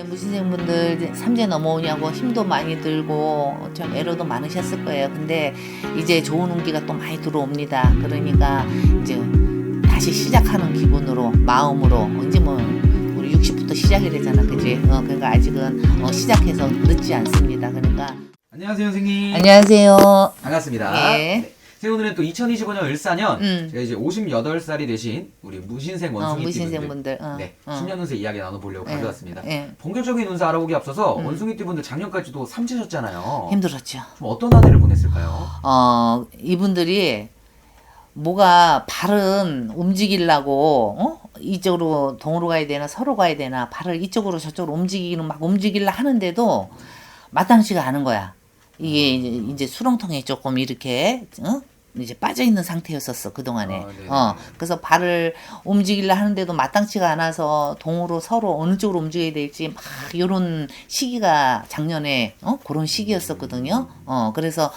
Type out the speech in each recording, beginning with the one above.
예, 무신생분들 삼재 넘어오냐고 힘도 많이 들고 참 애로도 많으셨을 거예요. 근데 이제 좋은 운기가 또 많이 들어옵니다. 그러니까 이제 다시 시작하는 기분으로 마음으로 이제 뭐 우리 60부터 시작이 되잖아, 그지? 어, 그러니까 아직은 어, 시작해서 늦지 않습니다. 그러니까 안녕하세요, 선생님. 안녕하세요. 반갑습니다. 예. 네. 선생님, 오늘은 또 2025년 을사년 음. 제가 이제 58살이 되신 우리 무신생 어, 원숭이 무신생 분들. 어, 네, 어. 10년 운세 이야기 나눠보려고 예, 가져왔습니다. 예. 본격적인 운세 알아보기 앞서서 음. 원숭이띠 분들 작년까지도 삼재셨잖아요. 힘들었죠. 좀 어떤 한 해를 보냈을까요? 어, 이분들이 뭐가 발은 움직이려고 어? 이쪽으로 동으로 가야 되나 서로 가야 되나 발을 이쪽으로 저쪽으로 움직이는 막 움직이려 하는데도 마땅치가 않은 거야. 이게 이제, 이제 수렁통에 조금 이렇게 어? 이제 빠져 있는 상태였었어 그 동안에. 아, 네네. 어 그래서 발을 움직이려 하는데도 마땅치가 않아서 동으로 서로 어느 쪽으로 움직여야 될지 막 이런 시기가 작년에 어 그런 시기였었거든요. 어 그래서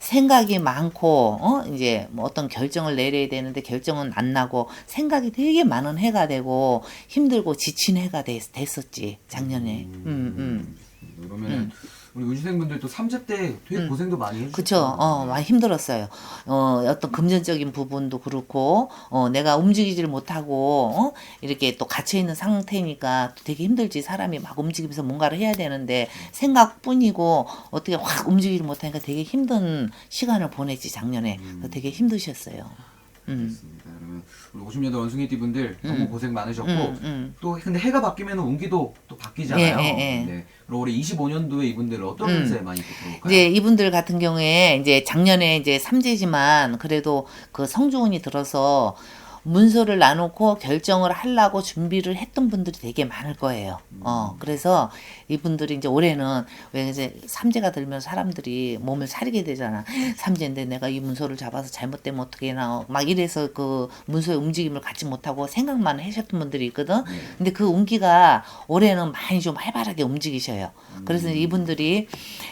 생각이 많고 어 이제 뭐 어떤 결정을 내려야 되는데 결정은 안 나고 생각이 되게 많은 해가 되고 힘들고 지친 해가 됐, 됐었지 작년에. 음 음. 그러면 우리 운신생분들도 삼재 때 되게 음. 고생도 많이 해주셨죠. 그쵸. 어, 많이 힘들었어요. 어, 어떤 금전적인 부분도 그렇고, 어, 내가 움직이질 못하고, 어, 이렇게 또 갇혀있는 상태니까 되게 힘들지. 사람이 막 움직이면서 뭔가를 해야 되는데, 생각뿐이고, 어떻게 확 움직이지 못하니까 되게 힘든 시간을 보냈지, 작년에. 그래서 되게 힘드셨어요. 음. 그러면 우리 50년대 원숭이띠 분들 너무 고생 많으셨고 음, 음. 또 근데 해가 바뀌면 운기도 또 바뀌잖아요. 예, 예, 예. 네. 그럼 올해 25년도에 이분들 어떤 음. 운세 많이 또 들어올까요? 이제 이분들 같은 경우에 이제 작년에 이제 삼재지만 그래도 그 성주운이 들어서 문서를 나놓고 결정을 하려고 준비를 했던 분들이 되게 많을 거예요. 어, 그래서 이분들이 이제 올해는 왜 이제 삼재가 들면 사람들이 몸을 사리게 되잖아. 삼재인데 내가 이 문서를 잡아서 잘못되면 어떻게 해나. 막 이래서 그 문서의 움직임을 갖지 못하고 생각만 하셨던 분들이 있거든. 근데 그 운기가 올해는 많이 좀 활발하게 움직이셔요. 그래서 이분들이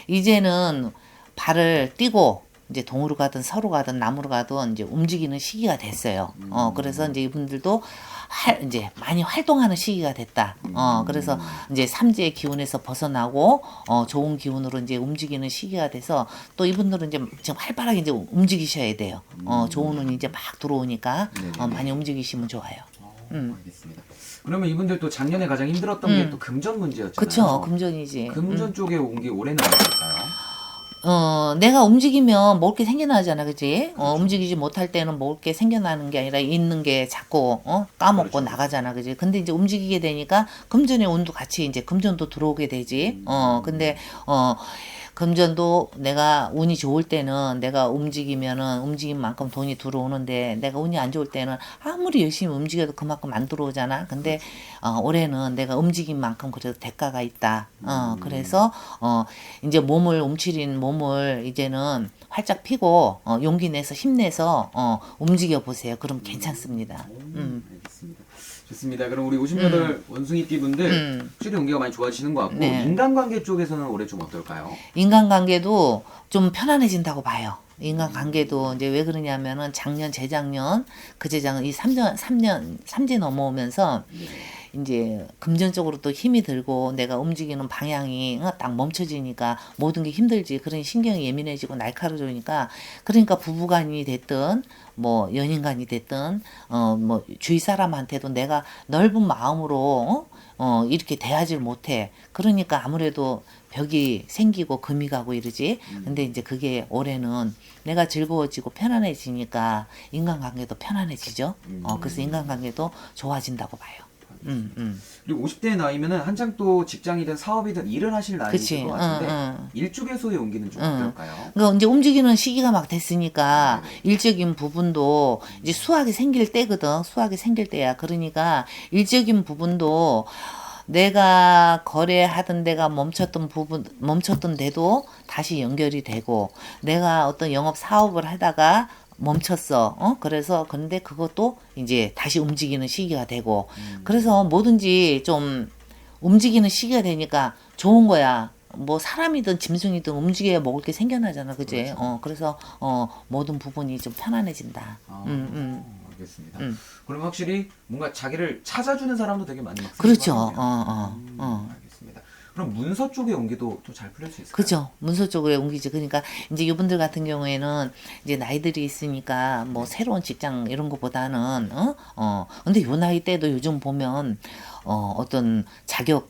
이제는 발을 띄고 이제 동으로 가든 서로 가든 남으로 가든 이제 움직이는 시기가 됐어요. 어 그래서 이제 이분들도 할 이제 많이 활동하는 시기가 됐다. 어 그래서 이제 삼재의 기운에서 벗어나고 어 좋은 기운으로 이제 움직이는 시기가 돼서 또 이분들은 이제 지금 활발하게 이제 움직이셔야 돼요. 어 좋은 운이 이제 막 들어오니까 어 많이 움직이시면 좋아요. 어, 음. 알겠습니다. 그러면 이분들 또 작년에 가장 힘들었던 음. 게또 금전 문제였잖아요. 그쵸 금전이지. 금전 쪽에 온 게 올해는 어떨까요? 어, 내가 움직이면 먹을 게 생겨나잖아, 그지? 어, 움직이지 못할 때는 먹을 게 생겨나는 게 아니라 있는 게 자꾸, 어, 까먹고 그렇죠. 나가잖아, 그지? 근데 이제 움직이게 되니까 금전의 운도 같이 이제 금전도 들어오게 되지. 어, 근데, 어, 금전도 내가 운이 좋을 때는 내가 움직이면은 움직인 만큼 돈이 들어오는데 내가 운이 안 좋을 때는 아무리 열심히 움직여도 그만큼 안 들어오잖아. 근데 어, 올해는 내가 움직인 만큼 그래도 대가가 있다. 어, 그래서 어, 이제 몸을 움츠린 몸을 이제는 활짝 피고 어, 용기 내서 힘내서 어, 움직여 보세요. 그럼 괜찮습니다. 음. 알겠습니다. 좋습니다. 그럼 우리 58 원숭이 띠 분들 음. 확실히 운기가 많이 좋아지시는 것 같고 네. 인간관계 쪽에서는 올해 좀 어떨까요? 인간관계도 좀 편안해진다고 봐요. 인간관계도 이제 왜 그러냐면은 작년, 재작년, 그 재작년 이 3년, 3년, 3재 넘어오면서 이제 금전적으로 또 힘이 들고 내가 움직이는 방향이 어, 딱 멈춰지니까 모든 게 힘들지. 그러니 신경이 예민해지고 날카로워지니까 그러니까 부부간이 됐든 뭐 연인간이 됐든 어 뭐 주위 사람한테도 내가 넓은 마음으로 어, 어 이렇게 대하질 못해. 그러니까 아무래도 벽이 생기고 금이 가고 이러지. 근데 이제 그게 올해는 내가 즐거워지고 편안해지니까 인간관계도 편안해지죠. 어 그래서 인간관계도 좋아진다고 봐요. 음, 음. 그리고 50대에 나이면은 한창 또 직장이든 사업이든 일을 하실. 나이일 것 같은데 응, 응. 일 쪽에서의 운기는 좀 응. 어떨까요? 그러니까 이제 움직이는 시기가 막 됐으니까 일적인 부분도 이제 수학이 생길 때거든. 수학이 생길 때야. 그러니까 일적인 부분도 내가 거래하던 데가 멈췄던 부분 멈췄던 데도 다시 연결이 되고 내가 어떤 영업 사업을 하다가 멈췄어. 어? 그래서 근데 그것도 이제 다시 움직이는 시기가 되고 그래서 뭐든지 좀 움직이는 시기가 되니까 좋은 거야. 뭐 사람이든 짐승이든 움직여야 먹을 게 생겨나잖아, 그지? 어 그래서 어 모든 부분이 좀 편안해진다. 아, 음, 음. 알겠습니다. 음. 그럼 확실히 뭔가 자기를 찾아주는 사람도 되게 많이 막 그렇죠. 어, 어. 음, 어. 그럼 문서 쪽의 온기도 또 잘 풀릴 수 있을까요? 그죠. 문서 쪽으로 옮기지. 그러니까 이제 이분들 같은 경우에는 이제 나이들이 있으니까 뭐 새로운 직장 이런 거보다는 어? 어. 근데 요 나이 때도 요즘 보면 어 어떤 자격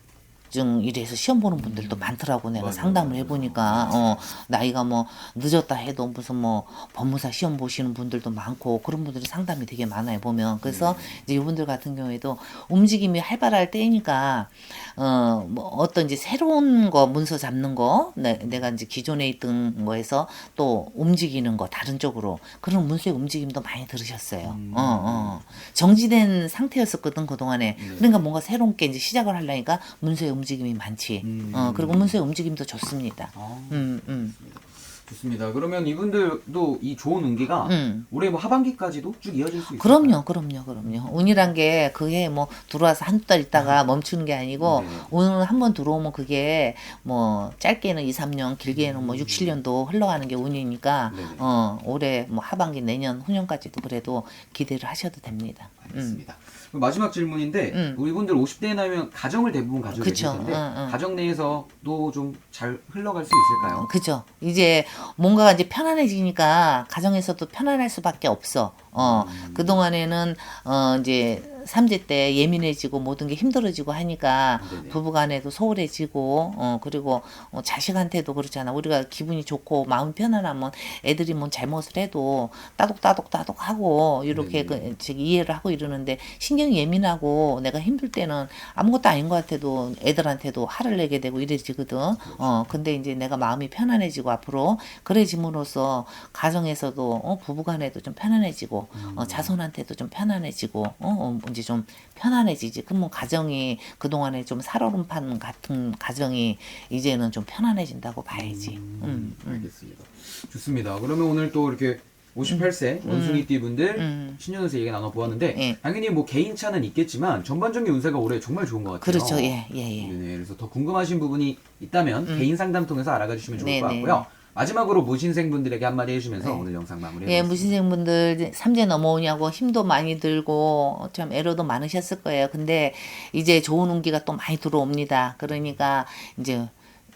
증 이래서 시험 보는 분들도 많더라고 내가 맞아요, 상담을. 해보니까 어 나이가 뭐 늦었다 해도 무슨 뭐 법무사 시험 보시는 분들도 많고 그런 분들이 상담이 되게 많아요 보면 그래서 이제 이분들 같은 경우에도 움직임이 활발할 때니까 어뭐 어떤 이제 새로운 거 문서 잡는 거 내, 내가 이제 기존에 있던 거에서 또 움직이는 거 다른 쪽으로 그런 문서의 움직임도 많이 들으셨어요. 음. 어 어. 정지된 상태였었거든 그 동안에. 네. 그러니까 뭔가 새로운 게 이제 시작을 하려니까 문서의 움직임 이 많지. 음. 어 그리고 문서의 움직임도 좋습니다. 아, 음 음. 좋습니다. 그러면 이분들도 이 좋은 운기가 음. 올해 뭐 하반기까지도 쭉 이어질 수 있을까요? 그럼요, 그럼요, 그럼요. 운이란 게 그게 뭐 들어와서 한두 달 있다가 멈추는 게 아니고 네. 오늘 한번 들어오면 그게 뭐 짧게는 2, 3년, 길게는 뭐 6, 7년도 흘러가는 게 운이니까 네네. 어 올해 뭐 하반기 내년 후년까지도 그래도 기대를 하셔도 됩니다. 음. 알겠습니다. 그럼 마지막 질문인데 음. 우리 분들 50대에 나면 가정을 대부분 가지고 계실. 텐데 응, 응. 가정 내에서도 좀 잘 흘러갈 수 있을까요? 그죠. 이제 뭔가가 이제 편안해지니까 가정에서도 편안할 수밖에 없어. 어, 음. 그동안에는, 어, 이제, 삼재 때 예민해지고 모든 게 힘들어지고 하니까 네네. 부부 간에도 소홀해지고, 어, 그리고 어, 자식한테도 그렇잖아. 우리가 기분이 좋고 마음 편안하면 애들이 뭔 잘못을 해도 따독따독 따독 하고, 이렇게. 그, 저기 이해를 하고 이러는데 신경이 예민하고 내가 힘들 때는 아무것도 아닌 것 같아도 애들한테도 화를 내게 되고 이래지거든. 어, 근데 이제 내가 마음이 편안해지고 앞으로 그래짐으로써 가정에서도 어, 부부간에도 좀 편안해지고 어, 자손한테도 좀 편안해지고 어, 어, 이제 좀 편안해지지. 그러면 가정이 그 동안에 좀 살얼음판 같은 가정이 이제는 좀 편안해진다고 봐야지. 음, 음. 알겠습니다. 좋습니다. 그러면 오늘 또 이렇게 58세 원숭이 띠 분들 음. 신년운세 얘기 나눠보았는데 예. 당연히 뭐 개인차는 있겠지만 전반적인 운세가 올해 정말 좋은 것 같아요. 그렇죠. 예, 예, 예. 네네. 그래서 더 궁금하신 부분이 있다면 개인 상담 통해서 알아가 주시면 좋을 것 네네. 같고요. 마지막으로 무신생 분들에게 한마디 해주면서 오늘 영상 마무리해 예. 무신생분들 삼재 넘어오냐고 힘도 많이 들고 참 애로도 많으셨을 거예요. 근데 이제 좋은 운기가 또 많이 들어옵니다. 그러니까 이제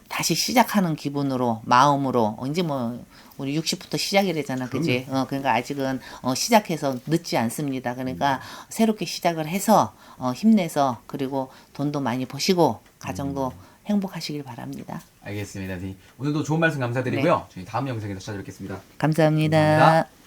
다시 시작하는 기분으로 마음으로 이제 뭐 우리 60부터 시작이래잖아, 그지? 어, 그러니까 아직은 어, 시작해서 늦지 않습니다. 그러니까 새롭게 시작을 해서 어, 힘내서 그리고 돈도 많이 버시고 가정도 행복하시길 바랍니다. 알겠습니다. 네. 오늘도 좋은 말씀 감사드리고요. 저희 다음 영상에서 찾아뵙겠습니다. 감사합니다. 감사합니다.